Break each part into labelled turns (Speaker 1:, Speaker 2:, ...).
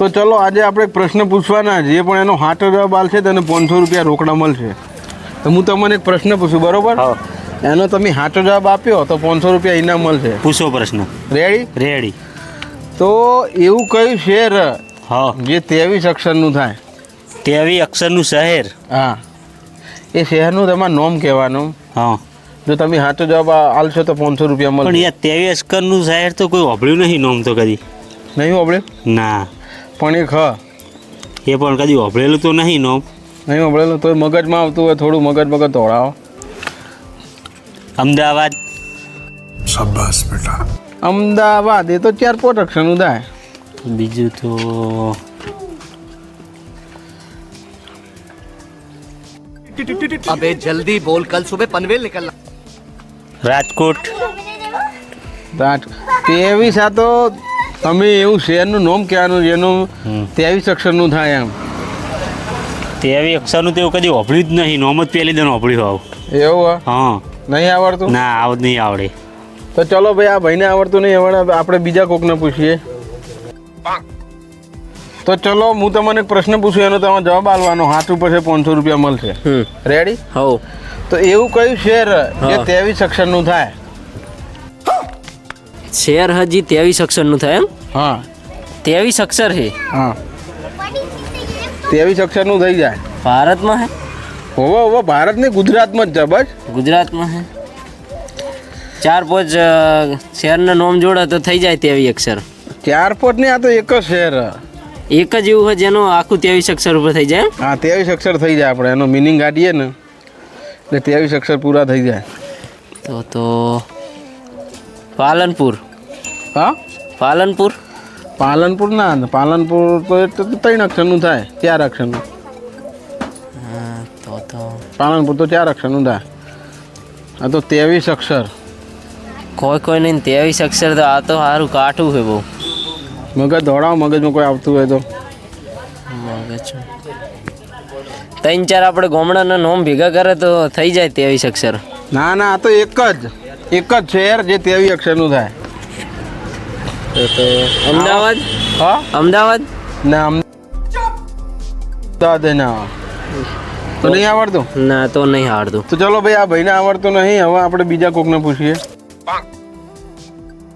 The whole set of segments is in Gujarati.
Speaker 1: તો ચલો આજે આપણે એક પ્રશ્ન પૂછવાના જે પણ એનો હાથ જવાબ આલશે તેને પાંચસો રૂપિયા રોકડા મળશે. તો હું તમને એક પ્રશ્ન પૂછું બરોબર? એનો તમે સાચો જવાબ આપ્યો તો પાંચસો રૂપિયા ઇનામ મળશે.
Speaker 2: પૂછો પ્રશ્ન.
Speaker 1: રેડી
Speaker 2: રેડી
Speaker 1: તો એવું કયું શહેર
Speaker 2: હા.
Speaker 1: જે ત્રેવીસ અક્ષરનું થાય?
Speaker 2: ત્રેવીસ અક્ષરનું શહેર?
Speaker 1: હા. એ શહેરનું તમારે નોમ કહેવાનું.
Speaker 2: હા.
Speaker 1: જો તમે સાચો જવાબ આલશો તો પાંચસો રૂપિયા
Speaker 2: પણ યાર તેવી અક્ષરનું શહેર તો કોઈ હોભળ્યું નહીં નોમ તો કદી.
Speaker 1: નહીં હોબળે
Speaker 2: ના.
Speaker 1: પણ એ ખા.
Speaker 2: એ પણ કદી વભળેલું તો નહીં નો.
Speaker 1: નહીં વભળેલું તો મગજમાં આવતું હોય થોડું મગજ મગજ ધોળાવો.
Speaker 2: અમદાવાદ. શાબાશ બેટા.
Speaker 1: અમદાવાદ એ તો ચાર પ્રોટેક્શન ઉદાય.
Speaker 2: બીજું તો
Speaker 3: અબે જલ્દી બોલ કલ સુબહ પનવેલ નીકળના.
Speaker 2: રાજકોટ.
Speaker 1: રાજ તેવીસ આ તો તમે એવું શહેરનું નોમ કહેવાનું જેનું ત્રેવીસ અક્ષરનું થાય એમ.
Speaker 2: ત્રેવીસ અક્ષરનું તેવું કદી ઓભળ્યું જ નહીં. નોમ જ પહેલી દન હોભળ્યું આવું
Speaker 1: એવું હા. નહીં આવડતું?
Speaker 2: ના આવડ નહીં આવડે.
Speaker 1: તો ચલો ભાઈ આ ભાઈને આવડતું નહીં આવડે આપણે બીજા કોકને પૂછીએ. તો ચલો હું તમને એક પ્રશ્ન પૂછું એનો તમારે જવાબ આપવાનો. હાથ ઉપર છે પાંચસો રૂપિયા મળશે. રેડી
Speaker 3: હો
Speaker 1: તો એવું કયું શેર જે ત્રેવીસ અક્ષરનું થાય?
Speaker 3: શેર હજી ત્રેવીસ અક્ષરનું થાય એમ?
Speaker 1: હા.
Speaker 3: ત્રેવીસ અક્ષર છે?
Speaker 1: હા. ત્રેવીસ અક્ષરનું થઈ જાય.
Speaker 3: ભારતમાં હે?
Speaker 1: હોવો હોવો ભારત ને ગુજરાતમાં જ છે બસ.
Speaker 3: ગુજરાતમાં હે? ચાર પાંચ શહેરના નોમ જોડે તો થઈ જાય ત્રેવીસ અક્ષર.
Speaker 1: ચાર પાંચ ને આ તો એક જ શહેર
Speaker 3: એક જ એવું હોય જેનું આખું ત્રેવીસ અક્ષર ઉપર થઈ જાય?
Speaker 1: હા ત્રેવીસ અક્ષર થઈ જાય આપણે. એનો મિનિંગ કાઢીએ ને એટલે ત્રેવીસ અક્ષર પૂરા થઈ જાય.
Speaker 3: તો તો પાલનપુર.
Speaker 1: હા?
Speaker 3: પાલનપુર?
Speaker 1: પાલનપુર ના પાલનપુર તો ત્રણ અક્ષરનું થાય ચાર અક્ષરનું.
Speaker 3: તો તો.
Speaker 1: પાલનપુર તો ચાર અક્ષરનું થાય. આ તો ત્રેવીસ અક્ષર.
Speaker 3: કોઈ કોઈ નહીં ત્રેવીસ અક્ષર તો આ તો સારું કાઠું છે બહુ.
Speaker 1: મગજ દોડાવ મગજમાં કોઈ આવતું હોય તો.
Speaker 3: મગજ. ત્રણ ચાર આપણે ગોમડાના નોમ ભેગા કરે તો થઈ જાય ત્રેવીસ અક્ષર.
Speaker 1: ના ના આ તો એક જ. એક જ શહેર જે ત્રેવીસ અક્ષરનું થાય.
Speaker 3: અમદાવાદ?
Speaker 1: હા?
Speaker 3: અમદાવાદ?
Speaker 1: ના અમદાવાદ ના. તો નહીં આવડતું?
Speaker 3: ના તો નહીં આવડતું.
Speaker 1: તો ચલો ભાઈ આ ભાઈને આવડતું નહીં. હવે આપણે બીજા કોકને પૂછીએ.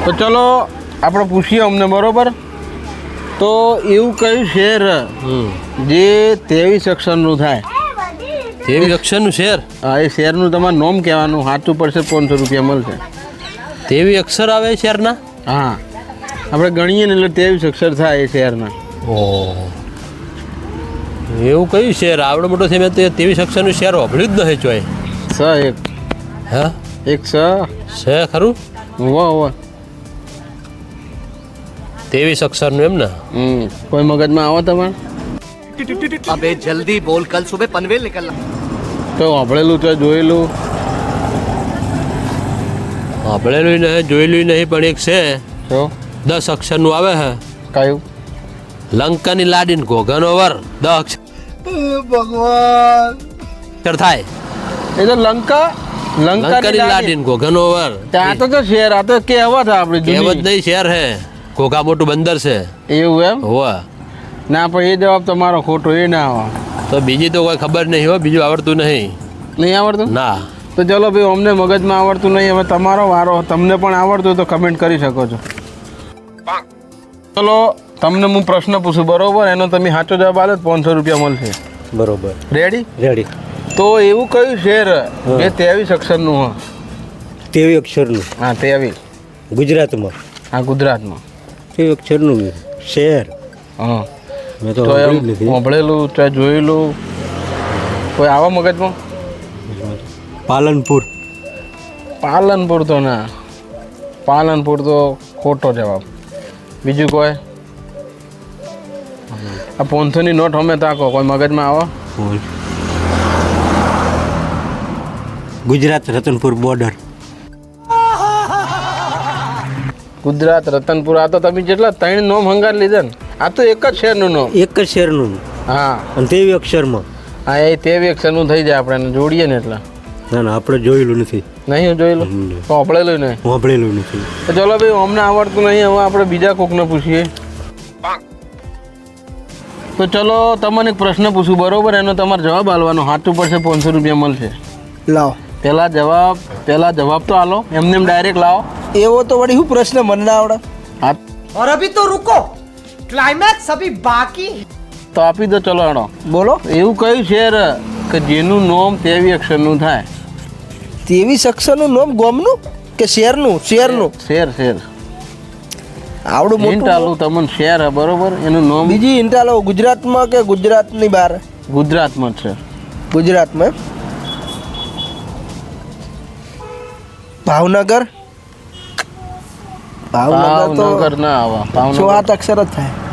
Speaker 1: તો ચલો આપણે પૂછીએ અમને બરોબર? તો એવું કયું શહેર જે ત્રેવીસ અક્ષરનું થાય?
Speaker 4: તેવીસ અક્ષરનું શેર.
Speaker 1: હા એ શેરનું તમારે નોમ કહેવાનું. સાચું પડશે પાંચસો રૂપિયા મળશે.
Speaker 4: તેવી અક્ષર આવે શેરના?
Speaker 1: હા. આપણે ગણીએ ને એટલે તેવીસ અક્ષર થાય એ શેરના.
Speaker 4: ઓ એવું કયું શેર? આવડો મોટો છે મેં તો તેવીસ અક્ષરનું શેર વાપર્યું જ નથી ચોય.
Speaker 1: સ એક.
Speaker 4: હા?
Speaker 1: એક સ.
Speaker 4: સ ખરું?
Speaker 1: વાહ હોવા
Speaker 4: તેવીસ અક્ષરનું એમ ને?
Speaker 1: કોઈ મગજમાં આવો તમારે?
Speaker 3: અબે જલ્દી બોલ કલ સુબહ પનવેલ નીકળના
Speaker 1: તો વાપરેલું તો જોયેલું.
Speaker 4: વાપરેલું નહીં જોયેલું નહીં પણ એક છે. દસ અક્ષરનું આવે હે.
Speaker 1: કયું?
Speaker 4: લંકાની લાડીને ઘોઘાનો વર દસ અક્ષર
Speaker 1: ભગવાન.
Speaker 4: અક્ષર થાય.
Speaker 1: એ તો લંકા લંકાની
Speaker 4: લંકાની
Speaker 1: લાડી.
Speaker 4: લાડીને ઘોઘાનો વર.
Speaker 1: ત્યાં તો તો શહેર આ તો કહેવત આપણે
Speaker 4: કહેવત નહીં શેર હે. ઘોઘા મોટું બંદર છે.
Speaker 1: એવું એમ?
Speaker 4: હોવા.
Speaker 1: ના પણ એ જવાબ તમારો ખોટો એ ના આવે.
Speaker 4: તો બીજી તો કોઈ ખબર નહીં હોય બીજું આવડતું નહીં.
Speaker 1: નહીં આવડતું?
Speaker 4: ના.
Speaker 1: તો ચલો ભાઈ અમને મગજમાં આવડતું નહીં હવે તમારો વારો તમને પણ આવડતું હોય તો કમેન્ટ કરી શકો છો. ચલો તમને હું પ્રશ્ન પૂછું બરોબર? એનો તમે સાચો જવાબ આલે તો પાંચસો રૂપિયા મળશે.
Speaker 2: બરોબર.
Speaker 1: રેડી
Speaker 2: રેડી
Speaker 1: તો એવું કયું શેર જે ત્રેવીસ અક્ષરનું હોય?
Speaker 2: ત્રેવીસ અક્ષરનું.
Speaker 1: હા ત્રેવીસ.
Speaker 2: ગુજરાતમાં.
Speaker 1: હા ગુજરાતમાં.
Speaker 2: તેવી અક્ષરનું શેર
Speaker 1: હા.
Speaker 2: મેં
Speaker 1: તો સાંભળેલું જોયેલું. કોઈ આવા મગજમાં?
Speaker 2: પાલનપુર.
Speaker 1: પાલનપુર તો ના. પાલનપુર તો ખોટો જવાબ. બીજું કોઈ? આ પોન્થોની નોટ અમે તાકો કોઈ મગજમાં આવો.
Speaker 2: ગુજરાત રતનપુર બોર્ડર
Speaker 1: ગુજરાત રતનપુર આ તો તમે જેટલા ત્રણ નોમ હંગાર લીધા ને આ તો એક જ શેરનું નો
Speaker 2: એક જ શેરનું
Speaker 1: હા.
Speaker 2: અને તેવી અક્ષરમાં.
Speaker 1: હા એ તેવી અક્ષરનું થઈ જાય આપણે જોડીએ ને એટલે.
Speaker 2: ના ના આપણે જોયેલું નથી.
Speaker 1: નહીં જોયેલું? સાંભળેલું નહીં.
Speaker 2: સાંભળેલું નથી.
Speaker 1: ચલો ભાઈ અમને આવડતું નહીં હવે આપણે બીજા કોકને પૂછીએ. તો ચલો તમને એક પ્રશ્ન પૂછું બરોબર? એનો તમારે જવાબ આલવાનો. સાચું પડશે પાંચસો રૂપિયા મળશે.
Speaker 5: લાવો.
Speaker 1: પહેલા જવાબ પહેલા જવાબ તો આલો. એમને એમ ડાયરેક્ટ લાવો.
Speaker 5: એવો તો વળી શું પ્રશ્ન મને ના આવડે?
Speaker 1: હા.
Speaker 6: અરે તો રૂકો. ક્લાઇમેક્સ અભી બાકી
Speaker 1: તો આપી દો ચલો
Speaker 5: બોલો.
Speaker 1: એવું કયું શેર કે જેનું નોમ તેવી અક્ષરનું થાય?
Speaker 5: તેવી અક્ષરનું નોમ ગોમનું કે શેરનું શેરનું
Speaker 1: શેર શેર
Speaker 5: આવડું મોટું.
Speaker 1: ઇન્ટાલો તમને શેર હે બરોબર? એનું નોમ
Speaker 5: બીજી ઇન્ટાલો ગુજરાતમાં કે ગુજરાતની બહાર?
Speaker 1: ગુજરાતમાં છે.
Speaker 5: ગુજરાતમાં ભાવનગર? ભાવનગર તો
Speaker 1: ના આવા. ભાવનગર.
Speaker 5: સાત અક્ષર જ થાય.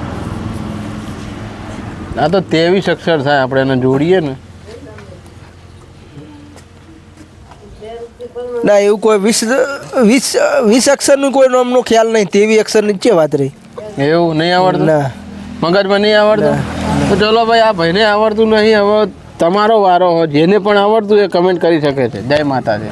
Speaker 1: આ તો ત્રેવીસ અક્ષર થાય આપણે એને જોડીએ ને.
Speaker 5: ના એવું કોઈ વીસ વીસ વીસ અક્ષરનું કોઈ નામનો ખ્યાલ નહીં તેવી અક્ષરની છે વાત રહી.
Speaker 1: એવું નહીં આવડતું?
Speaker 5: ના.
Speaker 1: મગજમાં નહીં આવડતું? તો ચલો ભાઈ આ ભાઈને આવડતું નહીં હવે તમારો વારો જેને પણ આવડતું એ કમેન્ટ કરી શકે છે. જય માતાજી.